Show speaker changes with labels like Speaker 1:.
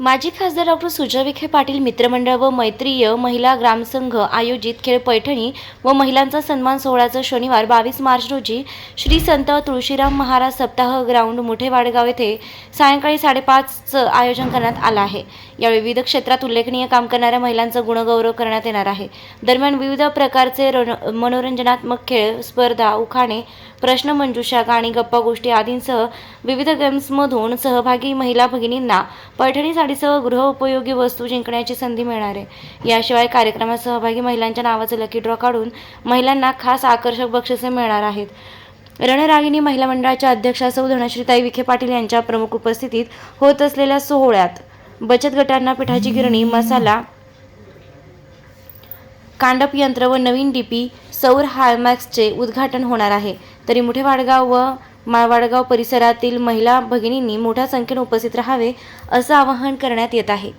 Speaker 1: माजी खासदार डॉक्टर सुजय विखे पाटील मित्रमंडळ व मैत्रीय महिला ग्रामसंघ आयोजित खेळ पैठणी व महिलांचा सन्मान सोहळ्याचं शनिवार बावीस मार्च रोजी श्री संत तुळशीराम महाराज सप्ताह ग्राउंड मोठे वाडगाव येथे सायंकाळी साडेपाचचं आयोजन करण्यात आलं आहे. यावेळी विविध क्षेत्रात उल्लेखनीय काम करणाऱ्या महिलांचा गुणगौरव करण्यात येणार आहे. दरम्यान विविध प्रकारचे रण- मनोरंजनात्मक खेळ स्पर्धा उखाणे प्रश्नमंजुषा गाणी गप्पा गोष्टी आदींसह विविध गेम्समधून सहभागी महिला भगिनींना पैठणी साडीसह गृहउपयोगी वस्तू जिंकण्याची संधी मिळणार आहे. याशिवाय कार्यक्रमात सहभागी महिलांच्या नावाचं लकी ड्रॉ काढून महिलांना खास आकर्षक बक्षिसे मिळणार आहेत. रणरागिणी महिला मंडळाच्या अध्यक्षा सौ धनश्रीताई विखे पाटील यांच्या प्रमुख उपस्थितीत होत असलेल्या सोहळ्यात बचत गटांना पिठाची गिरणी मसाला कांडप यंत्र व नवीन डीपी सौर हायमॅक्सचे उद्घाटन होणार आहे. तरी मोठे वाडगाव व माळवाडगाव परिसरातील महिला भगिनींनी मोठ्या संख्येने उपस्थित राहावे असं आवाहन करण्यात येत आहे.